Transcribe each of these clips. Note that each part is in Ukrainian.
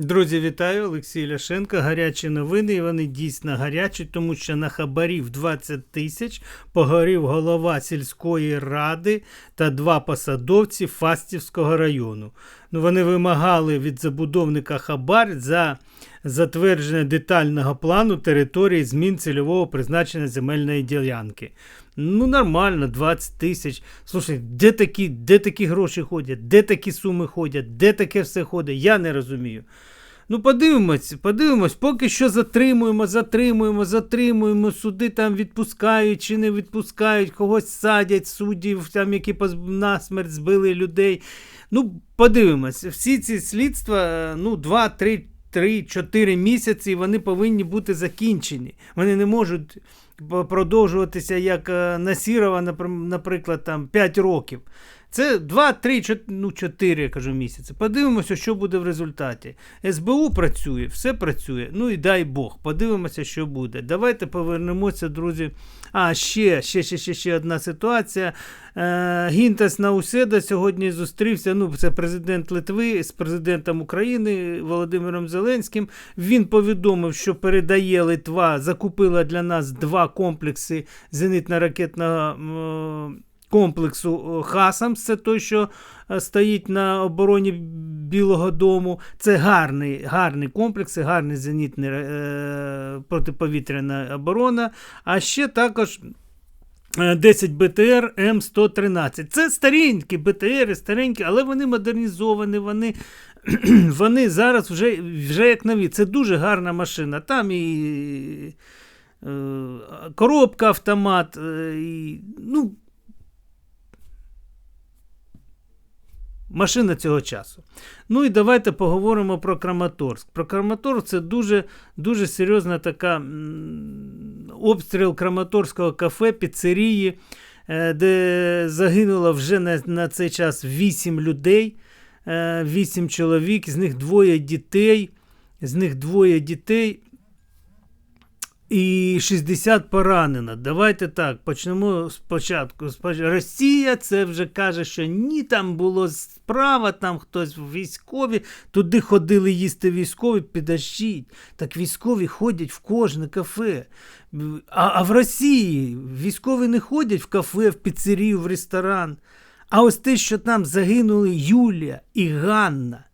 Друзі, вітаю! Олексій Ляшенко. Гарячі новини, і вони дійсно гарячі, тому що на хабарів 20 тисяч погорів голова сільської ради та два посадовці Фастівського району. Ну, вони вимагали від забудовника хабар за затвердження детального плану території змін цільового призначення земельної ділянки. Ну, нормально, 20 тисяч. Слушай, де такі, де такі гроші ходять, де такі суми ходять, де таке все ходить, я не розумію. Ну, подивимось, подивимось, поки що затримуємо, затримуємо, затримуємо, суди там відпускають чи не відпускають, когось садять, суддів, там, які насмерть збили людей. Ну, подивимось, всі ці слідства, е, ну, 2, 3, 3, 4 місяці, вони повинні бути закінчені. Вони не можуть продовжуватися як е, Насірова, напр- наприклад, там 5 років. Це 2, 3, 4, ну 4, я кажу, місяці. Подивимося, що буде в результаті. СБУ працює, все працює. Ну і дай Бог, подивимося, що буде. Давайте повернемося, друзі. А, ще, ще, ще, ще, ще одна ситуація. Е, Гінтас Науседа сьогодні зустрівся. Ну, це президент Литви з президентом України Володимиром Зеленським. Він повідомив, що передає Литва, закупила для нас два комплекси зенитно-ракетного. м, комплексу е, Хасамс, це той, що е, стоїть на обороні Білого Дому. Це гарний, гарний комплекс, гарний зенітний е, протиповітряна оборона. А ще також. е, 10 БТР М113. Це старенькі БТРи, старенькі, але вони модернізовані, вони, вони зараз вже, вже як нові. Це дуже гарна машина. Там і е, коробка автомат, е, і, ну, Машина цього часу. Ну і давайте поговоримо про Краматорськ. Про Краматорськ це дуже, дуже серйозна така обстріл Краматорського кафе, піцерії, е, де загинуло вже на, на цей час 8 людей, е, 8 чоловік, з них двоє дітей. З них двоє дітей і 60 поранено. Давайте так, почнемо спочатку. Росія це вже каже, що ні, там було справа, там хтось військові, туди ходили їсти військові, підождіть. Так військові ходять в кожне кафе. А, а в Росії військові не ходять в кафе, в піцерію, в ресторан. А ось те, що там загинули Юлія і Ганна.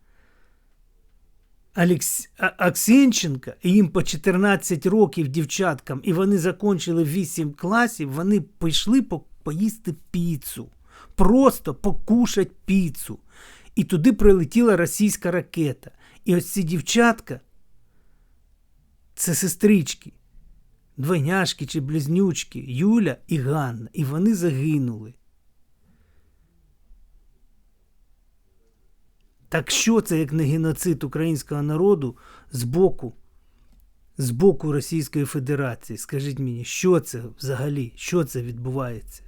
Алекс... А- Аксенченка, і їм по 14 років дівчаткам, і вони закінчили 8 класів, вони пішли по... поїсти піцу. Просто покушать піцу. І туди прилетіла російська ракета. І ось ці дівчатка це сестрички, двойняшки чи близнючки, Юля і Ганна. І вони загинули. Так що це як не геноцид українського народу з боку, з боку Російської Федерації? Скажіть мені, що це взагалі? Що це відбувається?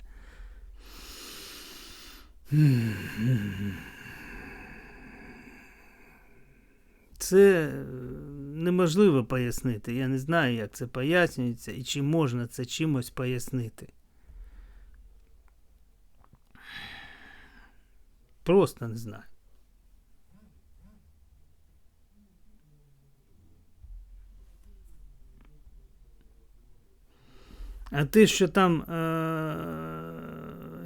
Це е, неможливо пояснити. Я не знаю, як це пояснюється і чи можна це чимось пояснити. Просто не знаю. А те, що там, е-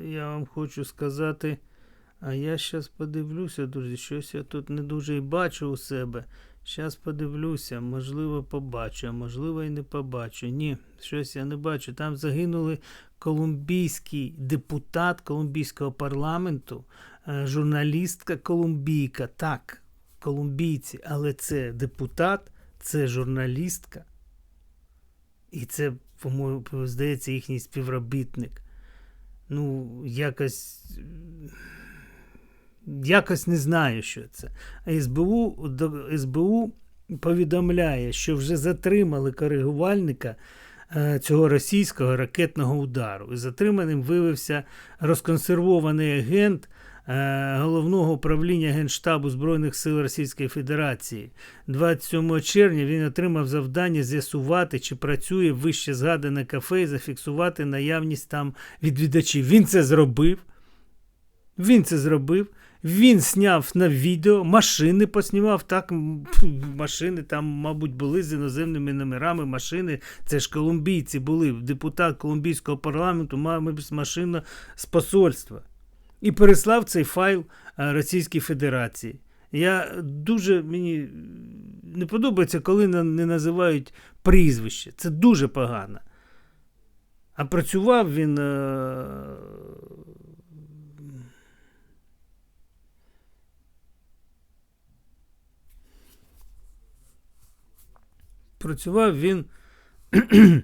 я вам хочу сказати, а я зараз подивлюся, друзі, щось я тут не дуже і бачу у себе. Зараз подивлюся, можливо, побачу, а можливо і не побачу. Ні, щось я не бачу. Там загинули колумбійський депутат колумбійського парламенту, е, журналістка колумбійка. Так, колумбійці, але це депутат, це журналістка. І це, по-моєму, здається, їхній співробітник. Ну, якось. Якось не знаю, що це. А СБУ, СБУ повідомляє, що вже затримали коригувальника е, цього російського ракетного удару. І затриманим виявився розконсервований агент головного управління Генштабу Збройних сил Російської Федерації. 27 червня він отримав завдання з'ясувати, чи працює вище згадане кафе і зафіксувати наявність там відвідачів. Він це зробив. Він це зробив. Він зняв на відео, машини поснімав, так, машини там, мабуть, були з іноземними номерами, машини, це ж колумбійці були, депутат колумбійського парламенту, мабуть, машина з посольства. І переслав цей файл е, Російській Федерації. Я дуже мені не подобається, коли не називають прізвище. Це дуже погано. А працював він. Е... Працював він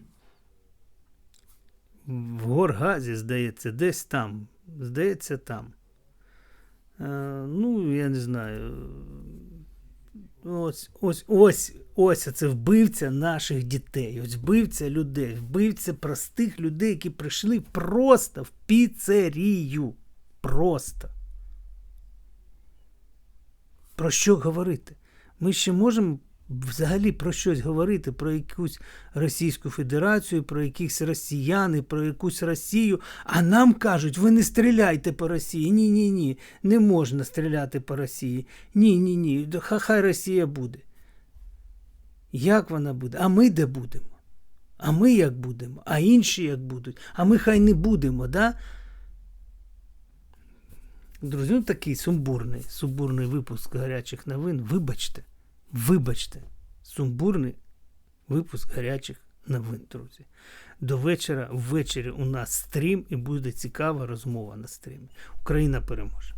в Горгазі, здається, десь там. Здається, там. Е, ну, я не знаю. Ось, ось, ось, ось це вбивця наших дітей. Ось вбивця людей, вбивця простих людей, які прийшли просто в піцерію. Просто. Про що говорити? Ми ще можемо взагалі про щось говорити, про якусь Російську Федерацію, про якихось росіяни, про якусь Росію. А нам кажуть, ви не стріляйте по Росії. Ні, ні, ні. Не можна стріляти по Росії. Ні, ні, ні. Хай Росія буде. Як вона буде? А ми де будемо? А ми як будемо? А інші як будуть? А ми хай не будемо, да? Друзі, ну такий сумбурний, сумбурний випуск гарячих новин. Вибачте, вибачте, сумбурний випуск гарячих новин, друзі. До вечора, ввечері у нас стрім і буде цікава розмова на стрімі. Україна переможе.